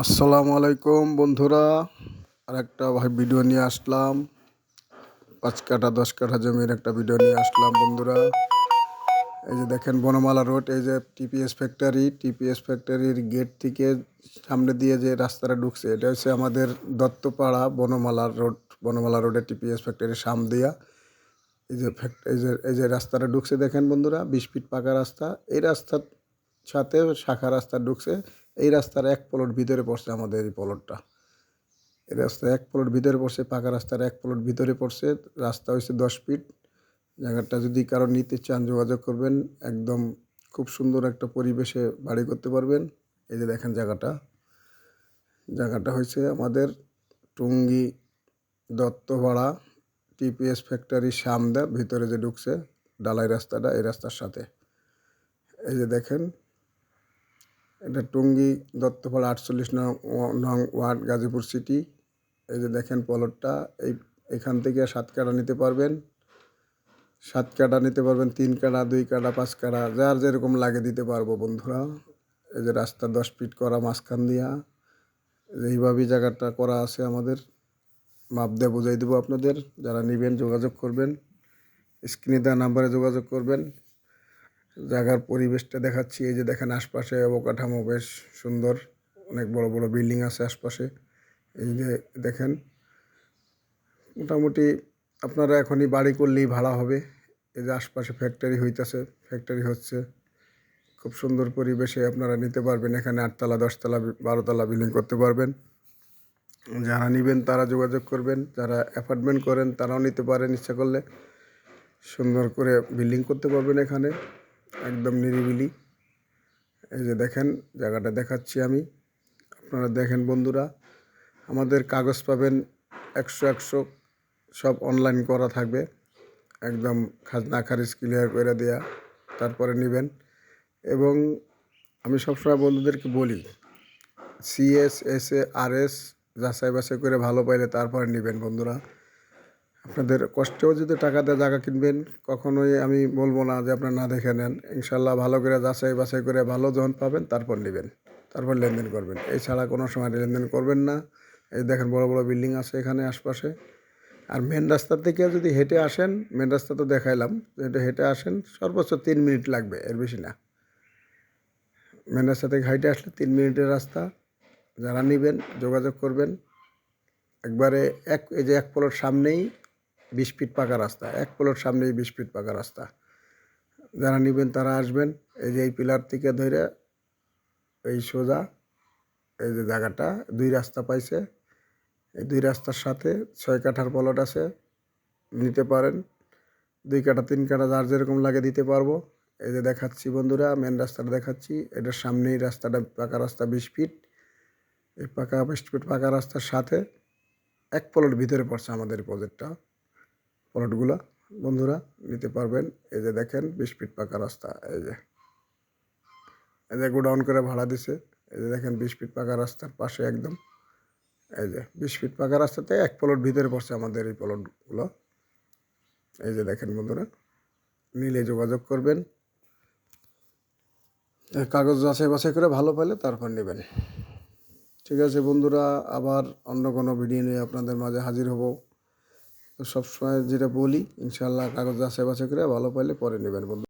আসসালামু আলাইকুম বন্ধুরা। আর একটা ভাই ভিডিও নিয়ে আসলাম। পাঁচ কাঠা, দশ কাঠা জমির একটা ভিডিও নিয়ে আসলাম বন্ধুরা। এই যে দেখেন বনমালা রোড, এই যে টিপিএস ফ্যাক্টরি টিপিএস ফ্যাক্টরির গেট থেকে সামনে দিয়ে যে রাস্তাটা ঢুকছে, এটা হচ্ছে আমাদের দত্তপাড়া বনমালা রোড, বনমালা রোডে টিপিএস ফ্যাক্টরির সাম দিয়া। এই যে ফ্যাক্ট এই যে এই যে রাস্তাটা ঢুকছে, দেখেন বন্ধুরা, বিশ ফিট পাকা রাস্তা। এই রাস্তার সাথে শাখা রাস্তা ঢুকছে। এই রাস্তার এক প্লট ভিতরে পড়ছে আমাদের এই প্লটটা এই রাস্তা এক প্লট ভিতরে পড়ছে, পাকা রাস্তার এক প্লট ভিতরে পড়ছে। রাস্তা হয়েছে দশ ফিট জায়গাটা যদি কারও নিতে চান, যোগাযোগ করবেন। একদম খুব সুন্দর একটা পরিবেশে বাড়ি করতে পারবেন। এই যে দেখেন জায়গাটা। জায়গাটা হয়েছে আমাদের টুঙ্গি দত্তপাড়া টিপিএস ফ্যাক্টরির সামদা। ভিতরে যে ঢুকছে ডালাই রাস্তাটা, এই রাস্তার সাথে। এই যে দেখেন এটা টুঙ্গি, দত্তপাড়া আটচল্লিশ নং নং ওয়ার্ড গাজীপুর সিটি। এই যে দেখেন পলটটা, এই, এখান থেকে সাত কাটা নিতে পারবেন। সাত কাটা নিতে পারবেন, তিন কাটা দুই কাটা পাঁচ কাটা যার যেরকম লাগে দিতে পারব বন্ধুরা। এই যে রাস্তা দশ ফিট করা মাঝখান দিয়া। এইভাবেই জায়গাটা করা আছে আমাদের। মাপ দিয়ে বুঝাই দেবো আপনাদের। যারা নেবেন যোগাযোগ করবেন। স্ক্রিনে দেওয়া নাম্বারে যোগাযোগ করবেন। জায়গার পরিবেশটা দেখাচ্ছি। এই যে দেখেন আশপাশে অবকাঠামো বেশ সুন্দর। অনেক বড় বড় বিল্ডিং আছে আশপাশে। এই যে দেখেন, মোটামুটি আপনারা এখনই বাড়ি করলেই ভাড়া হবে। এই যে আশপাশে ফ্যাক্টরি হইতেছে ফ্যাক্টরি হচ্ছে। খুব সুন্দর পরিবেশে আপনারা নিতে পারবেন। এখানে আটতলা, দশতলা, বারোতলা বিল্ডিং করতে পারবেন। যারা নেবেন তারা যোগাযোগ করবেন। যারা অ্যাপার্টমেন্ট করেন তারাও নিতে পারেন ইচ্ছা করলে। সুন্দর করে বিল্ডিং করতে পারবেন এখানে। একদম নিরিবিলি। এই যে দেখেন, জায়গাটা দেখাচ্ছি আমি। আপনারা দেখেন বন্ধুরা, আমাদের কাগজ পাবেন একশো একশো, সব অনলাইন করা থাকবে। একদম খাজনা খারিজ ক্লিয়ার করে দেয়া, তারপরে নেবেন। এবং আমি সবসময় বন্ধুদেরকে বলি CS S A R S যাচাই বাছাই করে ভালো পাইলে তারপরে নেবেন বন্ধুরা। আপনাদের কষ্টেও যদি টাকা দিয়ে জায়গা কিনবেন, কখনোই আমি বলব না যে আপনার না দেখে নেন। ইনশাল্লাহ ভালো করে যাচাই বাছাই করে ভালো যখন পাবেন, তারপর নেবেন। তারপর লেনদেন করবেন। এছাড়া কোনো সময় লেনদেন করবেন না। এই দেখেন বড় বড় বিল্ডিং আছে এখানে আশপাশে। আর মেন রাস্তা থেকে যদি হেঁটে আসেন মেন রাস্তা তো দেখাইলাম হেঁটে হেঁটে আসেন, সর্বোচ্চ তিন মিনিট লাগবে, এর বেশি না। মেন রাস্তা থেকে হাইটে আসলে তিন মিনিটের রাস্তা। যারা নেবেন, যোগাযোগ করবেন। একবারে এক, এই যে এক প্লট সামনেই বিশ ফিট পাকা রাস্তা, এক প্লট সামনেই বিশ ফিট পাকা রাস্তা। যারা নেবেন তারা আসবেন, এই যে এই পিলার থেকে ধরে এই সোজা, এই যে জায়গাটা, দুই রাস্তা পাইছে। এই দুই রাস্তার সাথে ছয় কাঠার প্লট আছে, নিতে পারেন। দুই কাঠা, তিন কাঠা যার যেরকম লাগে দিতে পারব। এই যে দেখাচ্ছি বন্ধুরা মেন রাস্তাটা দেখাচ্ছি। এটার সামনেই রাস্তাটা পাকা রাস্তা বিশ ফিট। এই পাকা, বিশ ফিট পাকা রাস্তার সাথে এক প্লট ভিতরে পড়ছে আমাদের প্রজেক্টটা প্লটগুলো বন্ধুরা নিতে পারবেন। এই যে দেখেন, বিশ ফিট পাকা রাস্তা, এই যে। এই যে গোডাউন করে ভাড়া দিছে। এই যে দেখেন, বিশ ফিট পাকা রাস্তার পাশে একদম। এই যে, বিশ ফিট পাকা রাস্তাতে এক প্লট ভিতরে পড়ছে আমাদের এই প্লটগুলো এই যে দেখেন বন্ধুরা, মিলে যোগাযোগ করবেন। কাগজ যাচাই বাছাই করে ভালো পেলে তারপর নেবেন। ঠিক আছে বন্ধুরা, আবার অন্য কোনো ভিডিও নিয়ে আপনাদের মাঝে হাজির হব। তো সবসময় যেটা বলি ইনশাল্লাহ কাগজ যাচাই বাছাই করে ভালো পাইলে পরে নেবেন বন্ধু।